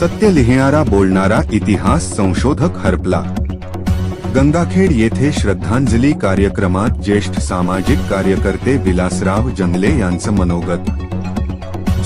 सत्य लिहिणारा बोलणारा इतिहास संशोधक हरपला. गंगाखेड येथे श्रद्धांजली कार्यक्रमात ज्येष्ठ सामाजिक कार्यकर्ते विलासराव जंगले यांचं मनोगत.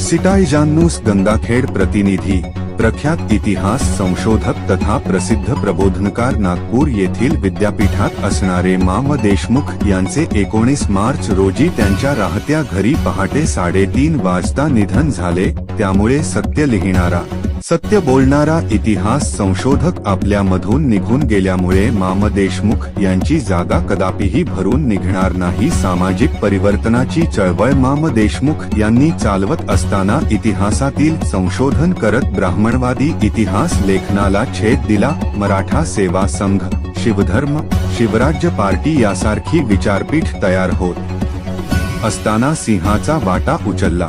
सिटाईजान्नूस गंगाखेड प्रतिनिधी प्रख्यात इतिहास संशोधक तथा प्रसिद्ध प्रबोधनकार नागपूर येथील विद्यापीठात असणारे माम देशमुख यांचे एकोणीस मार्च रोजी त्यांच्या राहत्या घरी पहाटे साडेतीन वाजता निधन झाले त्यामुळे सत्य लिहिणारा सत्य बोलणारा इतिहास संशोधक आपल्यामधून निघून गेल्यामुळे माम देशमुख यांची जागा कदापिही भरून निघणार नाही. सामाजिक परिवर्तनाची चळवळ माम देशमुख यांनी चालवत असताना इतिहासातील संशोधन करत ब्राह्मणवादी इतिहास लेखनाला छेद दिला. मराठा सेवा संघ शिवधर्म शिवराज्य पार्टी यासारखी विचारपीठ तयार होत असताना सिंहाचा वाटा उचलला.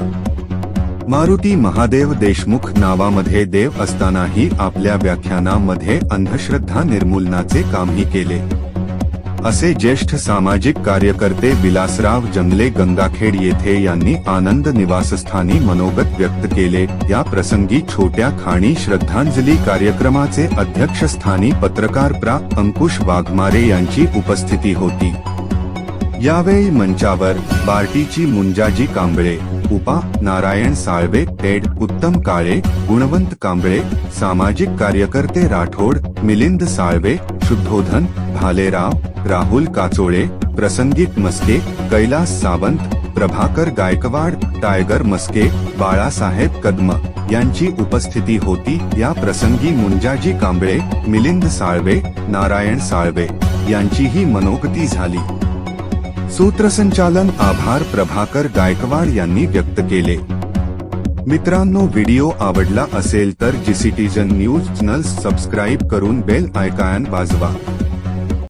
मारुती महादेव देशमुख नावामध्ये देव असतानाही आपल्या व्याख्यानामध्ये अंधश्रद्धा निर्मूलनाचे कामही केले. असे ज्येष्ठ सामाजिक कार्यकर्ते विलासराव जंगले गंगाखेड येथे यांनी आनंद निवासस्थानी मनोगत व्यक्त केले. या प्रसंगी छोट्या खाणी श्रद्धांजली कार्यक्रमाचे अध्यक्षस्थानी पत्रकार प्रा. अंकुश वाघमारे यांची उपस्थिती होती. यावेळी मंचावर बार्टीची मुंजाजी कांबळे उपा नारायण साळवे टेड उत्तम काळे गुणवंत कांबळे सामाजिक कार्यकर्ते राठोड मिलिंद साळवे शुद्धोधन भालेराव राहुल काचोळे प्रसंगित मस्के कैलास सावंत प्रभाकर गायकवाड टायगर मस्के बाळासाहेब कदम यांची उपस्थिती होती. या प्रसंगी मुंजाजी कांबळे मिलिंद साळवे नारायण साळवे यांचीही मनोगती झाली. सूत्रसंचालन आभार प्रभाकर गायकवाड यांनी व्यक्त केले. मित्रांनो व्हिडिओ आवडला असेल तर G citizen news channel subscribe करून बेल आयकायन वाजवा.